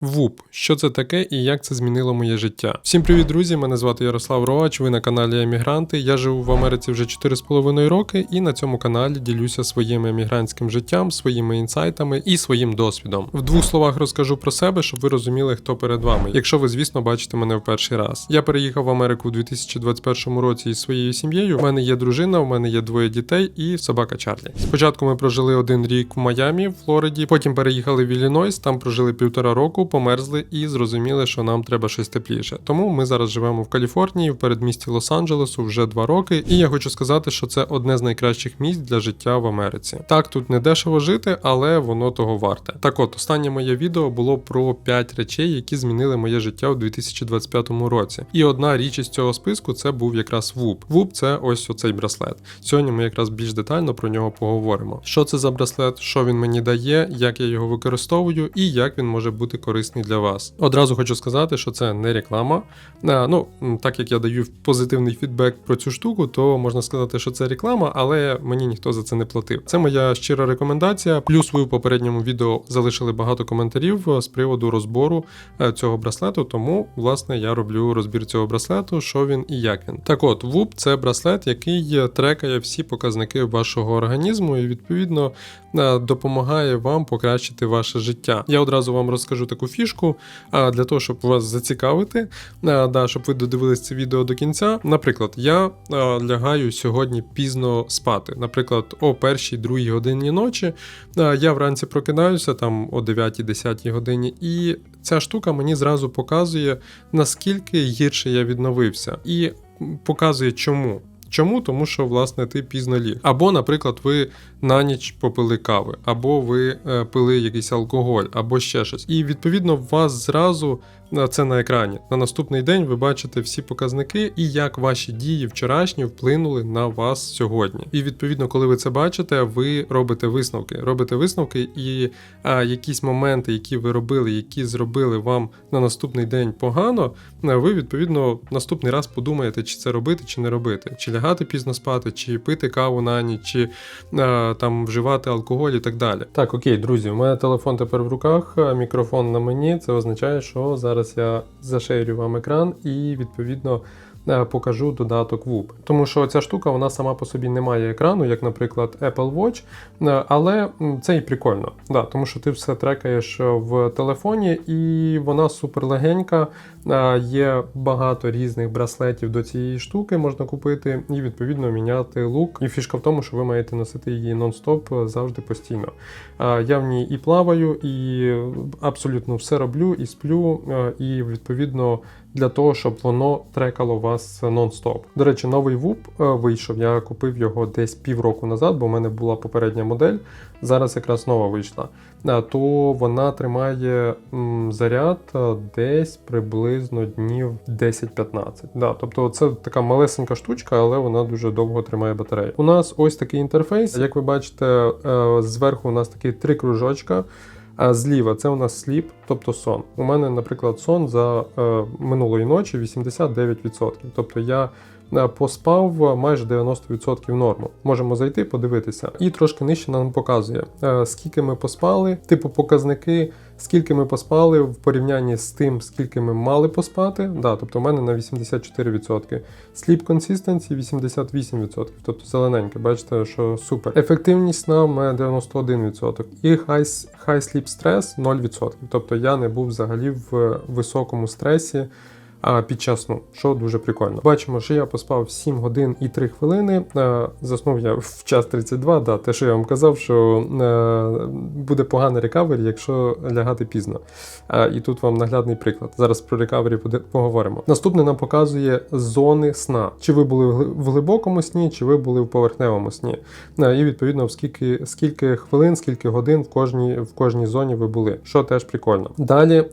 ВУП, що це таке і як це змінило моє життя. Всім привіт, друзі! Мене звати Ярослав Роач. Ви на каналі Емігранти. Я живу в Америці вже 4,5 роки, і на цьому каналі ділюся своїм емігрантським життям, своїми інсайтами і своїм досвідом. В двох словах розкажу про себе, щоб ви розуміли, хто перед вами, якщо ви, звісно, бачите мене в перший раз. Я переїхав в Америку у 2021 році із своєю сім'єю. У мене є дружина, у мене є двоє дітей і собака Чарлі. Спочатку ми прожили один рік в Майамі, в Флориді, потім переїхали в Іллінойс, там прожили півтора року, померзли і зрозуміли, що нам треба щось тепліше. Тому ми зараз живемо в Каліфорнії, в передмісті Лос-Анджелесу вже два роки. І я хочу сказати, що це одне з найкращих місць для життя в Америці. Так, тут не дешево жити, але воно того варте. Так от, останнє моє відео було про 5 речей, які змінили моє життя у 2025 році. І одна річ із цього списку це був якраз ВУП. ВУП це ось оцей браслет. Сьогодні ми якраз більш детально про нього поговоримо. Що це за браслет, що він мені дає, як я його використовую і як він може бути корисний для вас. Одразу хочу сказати, що це не реклама. Ну, так як я даю позитивний фідбек про цю штуку, то можна сказати, що це реклама, але мені ніхто за це не платив. Це моя щира рекомендація. Плюс ви в попередньому відео залишили багато коментарів е, з приводу розбору е, цього браслету, тому власне я роблю розбір цього браслету, що він і як він. Так от, ВУП це браслет, який е, трекає всі показники вашого організму і відповідно е, допомагає вам покращити ваше життя. Я одразу вам розкажу таку фішку для того, щоб вас зацікавити, да, щоб ви додивились це відео до кінця. Наприклад, я лягаю сьогодні пізно спати. Наприклад, о першій другій годині ночі я вранці прокидаюся там о 9-10 годині, і ця штука мені зразу показує, наскільки гірше я відновився, і показує чому. Чому? Тому що власне ти пізно ліг. Або, наприклад, ви на ніч попили кави, або ви е, пили якийсь алкоголь, або ще щось. І відповідно вас зразу це на екрані. На наступний день ви бачите всі показники і як ваші дії вчорашні вплинули на вас сьогодні. І відповідно, коли ви це бачите, ви робите висновки. Робите висновки, і а, якісь моменти, які ви робили, які зробили вам на наступний день погано, е, ви відповідно наступний раз подумаєте, чи це робити, чи не робити, чи лягати пізно спати, чи пити каву на ніч, чи е, там вживати алкоголь і так далі. Так, окей, друзі, у мене телефон тепер в руках, мікрофон на мені. Це означає, що зараз я зашерю вам екран і відповідно. е, Покажу додаток WUP. Тому що ця штука вона сама по собі не має екрану, як, наприклад, Apple Watch, е, але це і прикольно, да, тому що ти все трекаєш в телефоні, і вона супер легенька. Е, Є багато різних браслетів до цієї штуки, можна купити і відповідно міняти лук. І фішка в тому, що ви маєте носити її нон-стоп е, завжди постійно. Я в ній і плаваю, і абсолютно все роблю, і сплю, е, і відповідно для того, щоб воно трекало вас нон-стоп. До речі, новий ВУП е, вийшов. Я купив його десь півроку назад, бо в мене була попередня модель. Зараз якраз нова вийшла. То вона тримає заряд е, десь приблизно днів 10-15. Да, тобто це така малесенька штучка, але вона дуже довго тримає батарею. У нас ось такий інтерфейс. Як ви бачите, е, зверху у нас такі три кружочка. А зліва це у нас сліп, тобто сон. У мене, наприклад, сон за е, минулої ночі 89%. Тобто я поспав майже 90% норму. Можемо зайти, подивитися. І трошки нижче нам показує, е, скільки ми поспали, типу показники, скільки ми поспали в порівнянні з тим, скільки ми мали поспати. Да, тобто у мене на 84%. Sleep consistency 88%, тобто зелененьке, бачите, що супер. Ефективність сна в мене 91%. І high, high sleep stress 0%. Тобто я не був взагалі в високому стресі. А під час сну, що дуже прикольно. Бачимо, що я поспав 7 годин і 3 хвилини. Е, Заснув я в час 32, да, те, що я вам казав, що е, буде поганий рекавері, якщо лягати пізно. Е, І тут вам наглядний приклад. Зараз про рекавері поговоримо. Наступне нам показує зони сна. Чи ви були в глибокому сні, чи ви були в поверхневому сні. І відповідно, в скільки, скільки хвилин, скільки годин в кожній, в кожній зоні ви були, що теж прикольно. Далі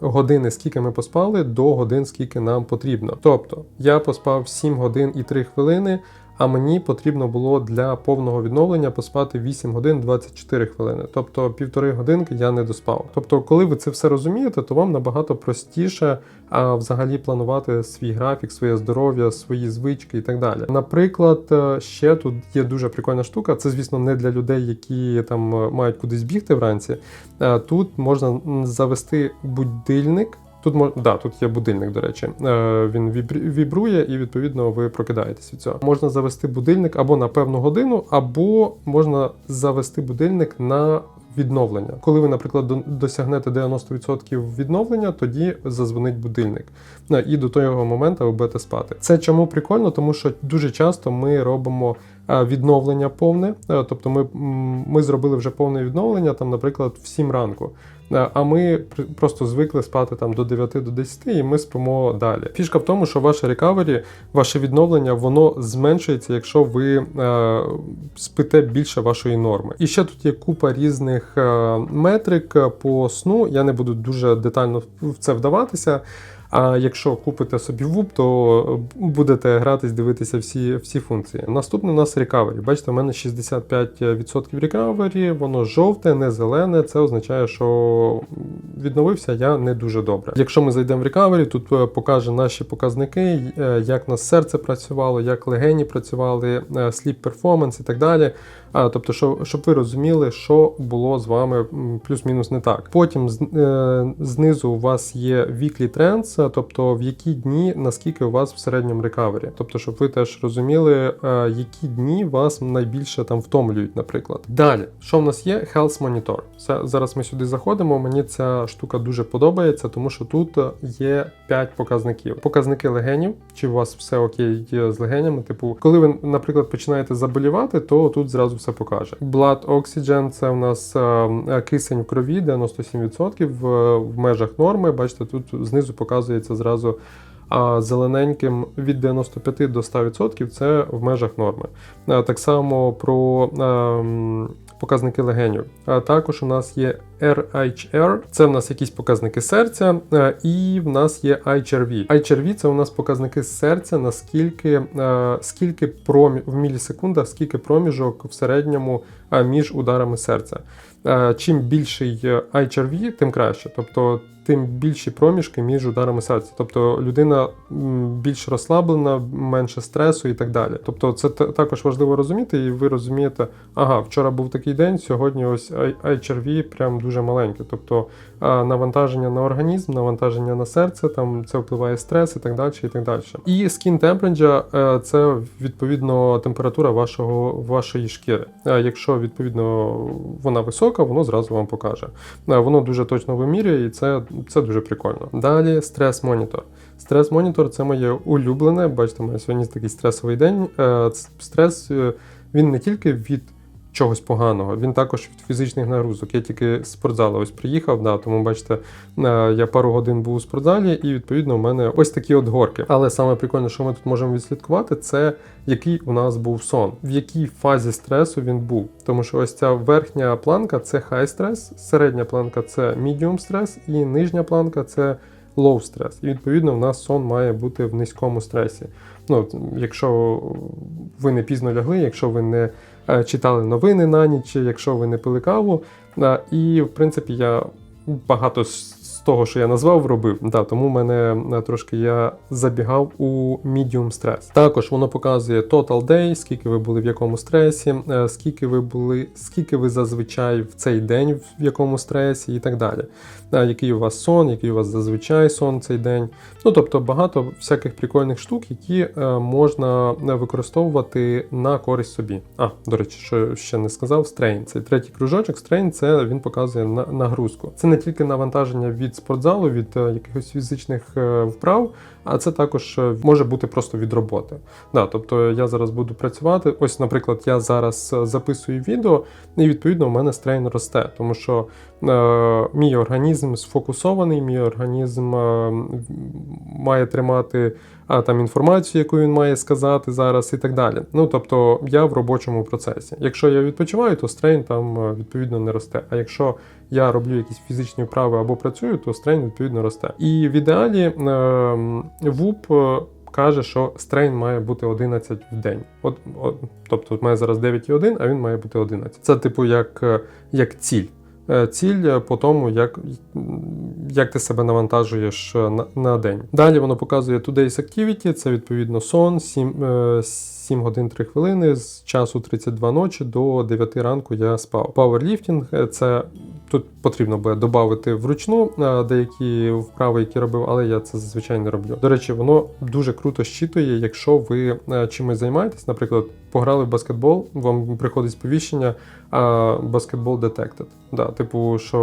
години, скільки ми поспали, до годин, скільки нам потрібно. Тобто я поспав 7 годин і 3 хвилини, А мені потрібно було для повного відновлення поспати 8 годин 24 хвилини, тобто півтори годинки я не доспав. Тобто, коли ви це все розумієте, то вам набагато простіше а, взагалі планувати свій графік, своє здоров'я, свої звички і так далі. Наприклад, е, ще тут є дуже прикольна штука. Це, звісно, не для людей, які там мають кудись бігти вранці. Е, Тут можна завести будильник. Тут да, тут є будильник, до речі. Е, він вібрує, і відповідно ви прокидаєтесь від цього. Можна завести будильник або на певну годину, або можна завести будильник на відновлення. Коли ви, наприклад, досягнете 90% відновлення, тоді зазвонить будильник. Е, І до того моменту ви будете спати. Це чому прикольно, тому що дуже часто ми робимо відновлення повне. Е, Тобто ми, ми зробили вже повне відновлення, там, наприклад, в 7 ранку. Е, А ми просто звикли спати там до 9 до 10 і ми спимо далі. Фішка в тому, що ваше рекавері, ваше відновлення, воно зменшується, якщо ви е, спите більше вашої норми. І ще тут є купа різних е, метрик е, по сну. Я не буду дуже детально в це вдаватися. А якщо купите собі ВУП, то будете гратись, дивитися всі, всі функції. Наступне у нас рекавері. Бачите, у мене 65% рекавері, воно жовте, не зелене. Це означає, що відновився я не дуже добре. Якщо ми зайдемо в рекавері, тут е, покаже наші показники, е, як нас серце працювало, як легені працювали, е, sleep performance і так далі. А, тобто, щоб, щоб ви розуміли, що було з вами плюс-мінус не так. Потім е, знизу у вас є weekly trends, е, тобто в які дні, наскільки у вас в середньому рекавері. Тобто, щоб ви теж розуміли, е, які дні вас найбільше там втомлюють, наприклад. Далі, що в нас є? Health Monitor. Це, зараз ми сюди заходимо. Мені ця штука дуже подобається, тому що тут є 5 показників. Показники легенів, чи у вас все окей з легенями. Типу, коли ви, наприклад, починаєте заболівати, то тут зразу все покаже. Blood Oxygen це у нас е, е, кисень в крові, 97% в, межах норми. Бачите, тут знизу показується зразу. А зелененьким від 95 до 100% це в межах норми. Е, Так само про ем, показники легенів. Також у нас є RHR, це в нас якісь показники серця, е, і в нас є HRV. HRV це у нас показники серця, наскільки е, скільки промі... в мілісекундах, скільки проміжок в середньому е, між ударами серця. Чим більший HRV, тим краще. Тобто тим більші проміжки між ударами серця. Тобто людина більш розслаблена, менше стресу і так далі. Тобто, це також важливо розуміти, і ви розумієте, ага, вчора був такий день, сьогодні ось HRV прям дуже маленьке. Тобто навантаження на організм, навантаження на серце, там це впливає стрес і так далі. І так далі. І skin temperature е, це відповідно температура вашого вашої шкіри. Е, Якщо відповідно вона висока, воно зразу вам покаже. Е, Воно дуже точно вимірює, і це, це дуже прикольно. Далі стрес-монітор. Стрес-монітор це моє улюблене. Бачите, у мене сьогодні такий стресовий день. Стрес він не тільки від чогось поганого, він також від фізичних нагрузок. Я тільки з спортзалу ось приїхав, да, тому бачите, е, я пару годин був у спортзалі, і відповідно у мене ось такі от горки. Але саме прикольне, що ми тут можемо відслідкувати, це який у нас був сон, в якій фазі стресу він був. Тому що ось ця верхня планка це high стрес, середня планка це medium стрес, і нижня планка це low стрес. І відповідно в нас сон має бути в низькому стресі. Ну, якщо ви не пізно лягли, якщо ви не читали новини на ніч, якщо ви не пили каву. Е, І в принципі я багато того, що я назвав, робив. Да, тому мене е, трошки я забігав у medium стрес. Також воно показує total day, скільки ви були в якому стресі, е, скільки ви були, скільки ви зазвичай в цей день в якому стресі і так далі. Який у вас сон, який у вас зазвичай сон цей день. Ну тобто багато всяких прикольних штук, які е, можна використовувати на користь собі. А, до речі, що ще не сказав, стрейн. Цей третій кружочок, стрейн це він показує на нагрузку. Це не тільки навантаження від спортзалу, від е, якихось фізичних е, вправ, а це також е, може бути просто від роботи. Да, тобто я зараз буду працювати. Ось, наприклад, я зараз записую відео, і відповідно у мене стрейн росте, тому що е, мій організм сфокусований, мій організм е, має тримати а, там інформацію, яку він має сказати зараз, і так далі. Ну тобто я в робочому процесі. Якщо я відпочиваю, то стрейн там е, відповідно не росте. А якщо я роблю якісь фізичні вправи або працюю, то стрейн відповідно росте. І в ідеалі е, ВУП. е, каже, що стрейн має бути 11 в день. От, от, тобто, от має зараз 9,1, а він має бути 11. Це, типу, як, е, як ціль. Е, Ціль е, по тому, як, як ти себе навантажуєш е, на, на день. Далі воно показує Today's Activity, це відповідно сон, 7, е, 7 годин 3 хвилини, з часу 32 ночі до 9 ранку я спав. Пауерліфтінг це тут потрібно буде додати вручну деякі вправи, які робив, але я це зазвичай не роблю. До речі, воно дуже круто щитує, якщо ви чимось займаєтесь, наприклад, пограли в баскетбол, вам приходить сповіщення а, баскетбол detected. Да, типу, що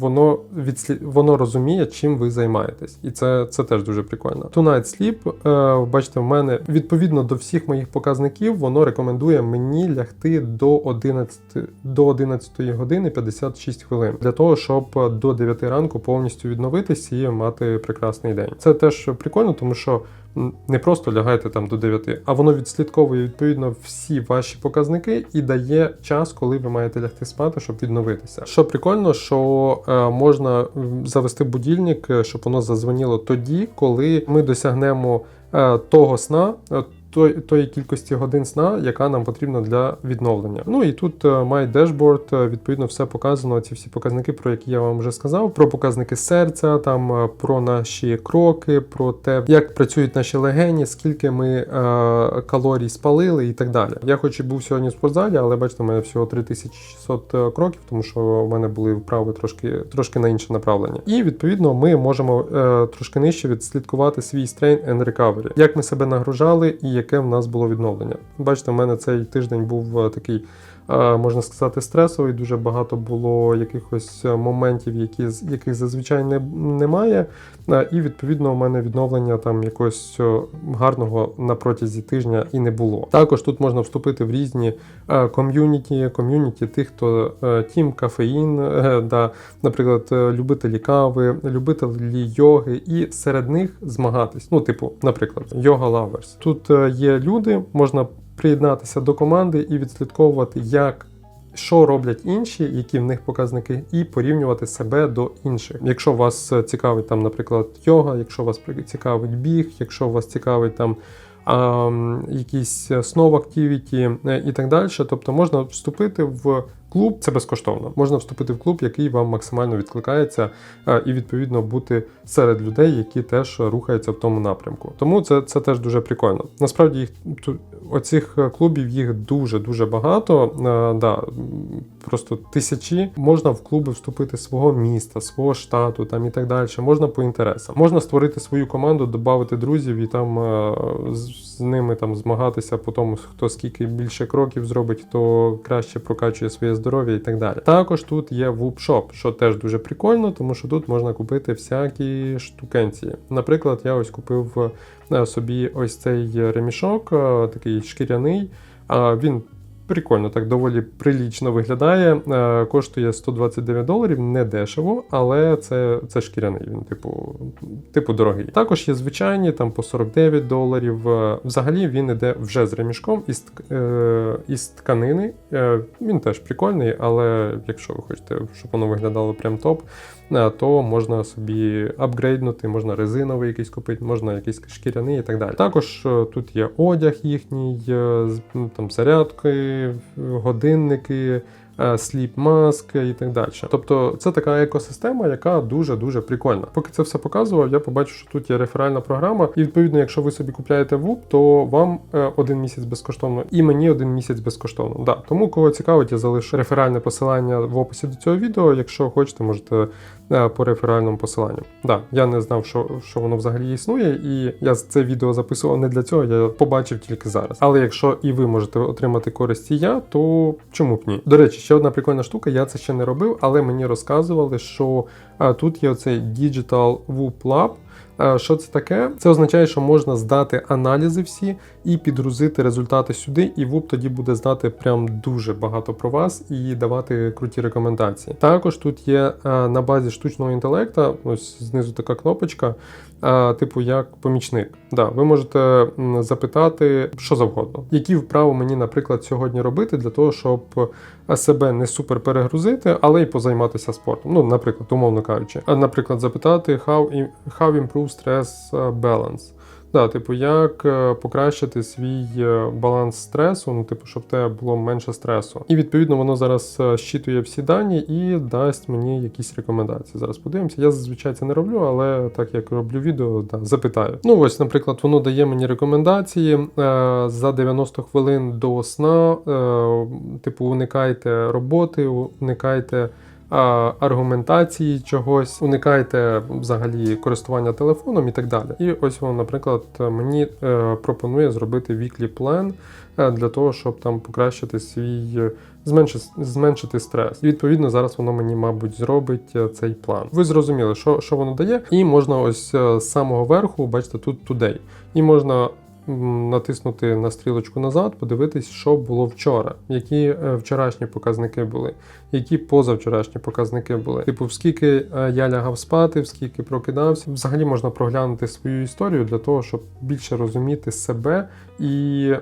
воно відслід... воно розуміє, чим ви займаєтесь, і це, це теж дуже прикольно. Tonight Sleep, е, бачите, в мене відповідно до всіх моїх показників, воно рекомендує мені лягти до 11, до 11 години 56 хвилин для того, щоб до 9 ранку повністю відновитись і мати прекрасний день. Це теж прикольно, тому що не просто лягайте там до 9, а воно відслідковує відповідно всі ваші показники і дає час, коли ви маєте лягти спати, щоб відновитися. Що прикольно, що е, можна завести будильник, е, щоб воно зазвоніло тоді, коли ми досягнемо е, того сна. Е, тої кількості годин сна, яка нам потрібна для відновлення. Ну і тут е, Dashboard, е, відповідно, все показано. Ці всі показники, про які я вам вже сказав, про показники серця, там е, про наші кроки, про те, як працюють наші легені, скільки ми е, калорій спалили і так далі. Я хоч і був сьогодні в спортзалі, але бачите, у мене всього 3600 кроків, тому що в мене були вправи трошки, трошки на інше направлення. І відповідно ми можемо е, трошки нижче відслідкувати свій strain and recovery, як ми себе нагружали і яке в нас було відновлення. Бачите, в мене цей тиждень був е, такий. Е, Можна сказати, стресовий, дуже багато було якихось е, моментів, які, яких зазвичай не, немає. Е, І відповідно у мене відновлення там якогось гарного на протязі тижня і не було. Також тут можна вступити в різні ком'юніті, ком'юніті тих, хто тім кафеїн, да, наприклад, любителі кави, любителі йоги, і серед них змагатись. Ну, типу, наприклад, йога лаверс. Тут є люди, можна приєднатися до команди і відслідковувати, як. Що роблять інші, які в них показники, і порівнювати себе до інших. Якщо вас е, цікавить там, наприклад, йога, якщо вас цікавить біг, якщо вас цікавить там якісь снов активіті і так далі, тобто можна вступити в клуб, це безкоштовно. Можна вступити в клуб, який вам максимально відкликається, е, і відповідно бути серед людей, які теж рухаються в тому напрямку. Тому це, це теж дуже прикольно. Насправді їх оцих е, клубів їх дуже дуже багато. Е, Да, просто тисячі. Можна в клуби вступити свого міста, свого штату там і так далі. Можна по інтересам. Можна створити свою команду, додати друзів і там з ними там змагатися по тому, хто скільки більше кроків зробить, хто краще прокачує своє здоров'я і так далі. Також тут є вупшоп, що теж дуже прикольно, тому що тут можна купити всякі штукенці. Наприклад, я ось купив е, собі ось цей ремішок, е, такий шкіряний. Він прикольно, так доволі прилічно виглядає. Е, Коштує 129 доларів, не дешево, але це, це шкіряний. Він, типу, типу дорогий. Також є звичайні, там по 49 доларів. Е, Взагалі він іде вже з ремішком із, е, із тканини. Він теж прикольний, але якщо ви хочете, щоб воно виглядало прям топ, то можна собі апгрейднути, можна резиновий якийсь купити, можна якийсь шкіряний і так далі. Також тут є одяг їхній, ну, там зарядки, годинники. Сліп маск і так далі. Тобто це така екосистема, яка дуже дуже прикольна. Поки це все показував, я побачив, що тут є реферальна програма, і відповідно, якщо ви собі купляєте ВУП, то вам е, один місяць безкоштовно, і мені один місяць безкоштовно. Да. Тому кого цікавить, я залишу реферальне посилання в описі до цього відео. Якщо хочете, можете е, по реферальному посиланню. Да, я не знав, що, що воно взагалі існує, і я це відео записував не для цього, я побачив тільки зараз. Але якщо і ви можете отримати користь і я, то чому б ні? До речі, ще одна прикольна штука, я це ще не робив, але мені розказували, що е, тут є оцей Digital Whoop Lab. Що це таке? Це означає, що можна здати аналізи всі і підгрузити результати сюди, і ВУП тоді буде знати прям дуже багато про вас і давати круті рекомендації. Також тут є на базі штучного інтелекту, ось знизу така кнопочка, типу як помічник. Да, ви можете запитати що завгодно, які вправи мені, наприклад, сьогодні робити для того, щоб е, себе не супер перегрузити, але й позайматися спортом. Ну, наприклад, умовно кажучи, А, наприклад, запитати how, how improve stress е, balance. Да, типу, як е, покращити свій е, баланс стресу, ну, типу, щоб тебе було менше стресу. І відповідно воно зараз е, щитує всі дані і дасть мені якісь рекомендації. Зараз подивимося. Я зазвичай це не роблю, але так як роблю відео, да, запитаю. Ну ось, наприклад, воно дає мені рекомендації за 90 хвилин до сна. Типу, уникайте роботи, уникайте. Аргументації чогось, уникайте взагалі користування телефоном і так далі. І ось воно, наприклад, мені е, пропонує зробити віклі план е, для того, щоб там покращити свій е, зменшити, зменшити стрес. І відповідно зараз воно мені, мабуть, зробить цей план. Ви зрозуміли, що, що воно дає, і можна ось з самого верху, бачите, тут today. І можна натиснути на стрілочку назад, подивитись, що було вчора, які е, вчорашні показники були, які позавчорашні показники були. Типу, скільки е, я лягав спати, скільки прокидався. Взагалі можна проглянути свою історію для того, щоб більше розуміти себе і.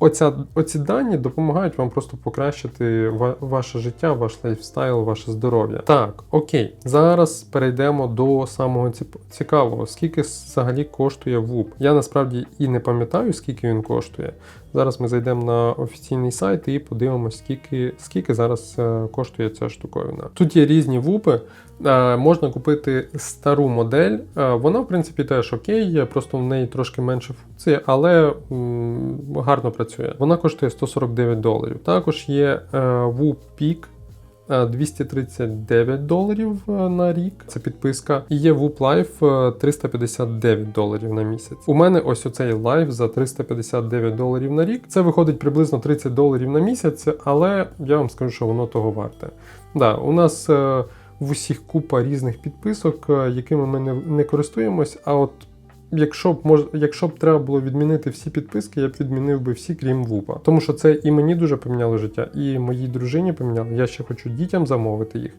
Оця, оці дані допомагають вам просто покращити ва- ваше життя, ваш лайфстайл, ваше здоров'я. Так, окей, зараз перейдемо до самого цікавого. Скільки взагалі коштує ВУП? Я насправді і не пам'ятаю, скільки він коштує. Зараз ми зайдемо на офіційний сайт і подивимося, скільки, скільки зараз е, коштує ця штуковина. Тут є різні ВУПи. Е, Можна купити стару модель. Е, Вона, в принципі, теж окей, просто в неї трошки менше функцій, але гарно працює. Вона коштує 149 доларів. Також є е, WUP Peak. е, 239 доларів на рік. Це підписка. І є WUP Life е, 359 доларів на місяць. У мене ось оцей лайф за 359 доларів на рік. Це виходить приблизно 30 доларів на місяць, але я вам скажу, що воно того варте. Да, у нас в усіх купа різних підписок, е, якими ми не, не користуємось. А от якщо б мож, якщо б треба було відмінити всі підписки, я б відмінив би всі, крім ВУПа. Тому що це і мені дуже поміняло життя, і моїй дружині поміняло. Я ще хочу дітям замовити їх,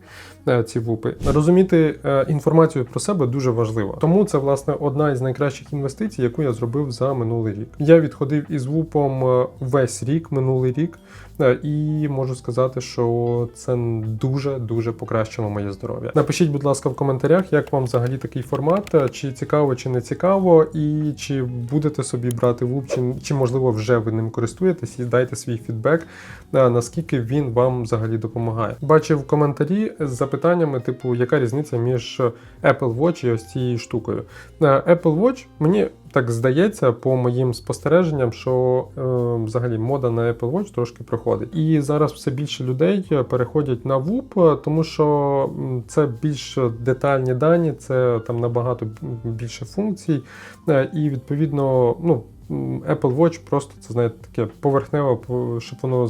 е, ці ВУПи. Розуміти е, інформацію про себе дуже важливо. Тому це власне одна із найкращих інвестицій, яку я зробив за минулий рік. Я відходив із ВУПом е, весь рік, минулий рік. І можу сказати, що це дуже дуже покращило моє здоров'я. Напишіть, будь ласка, в коментарях, як вам взагалі такий формат, чи цікаво, чи не цікаво, і чи будете собі брати ВУП, чи, чи можливо вже ви ним користуєтесь, і дайте свій фідбек, е, наскільки він вам взагалі допомагає. Бачив коментарі з запитаннями, типу, яка різниця між Apple Watch і ось цією штукою. Е, Apple Watch мені так здається, по моїм спостереженням, що е, взагалі мода на Apple Watch трошки проходить. І зараз все більше людей переходять на е, тому що це більш детальні дані, це там набагато більше функцій, е, і відповідно, ну. Apple Watch просто це знаєте таке поверхнево, щоб воно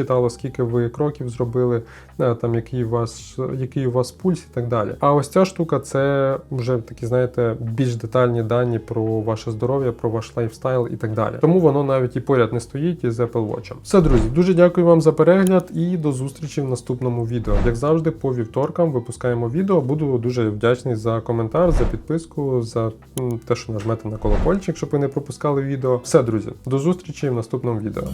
считало, скільки ви кроків зробили, е, там який у вас який у вас пульс і так далі. А ось ця штука це вже такі, знаєте, більш детальні дані про ваше здоров'я, про ваш лайфстайл і так далі. Тому воно навіть і поряд не стоїть із Apple Watch. Все, друзі, дуже дякую вам за перегляд і до зустрічі в наступному відео. Як завжди, по вівторкам випускаємо відео. Буду дуже вдячний за коментар, за підписку, за те, що нажмете на колокольчик, щоб ви не пропускали відео. Все, друзі, до зустрічі в наступному відео.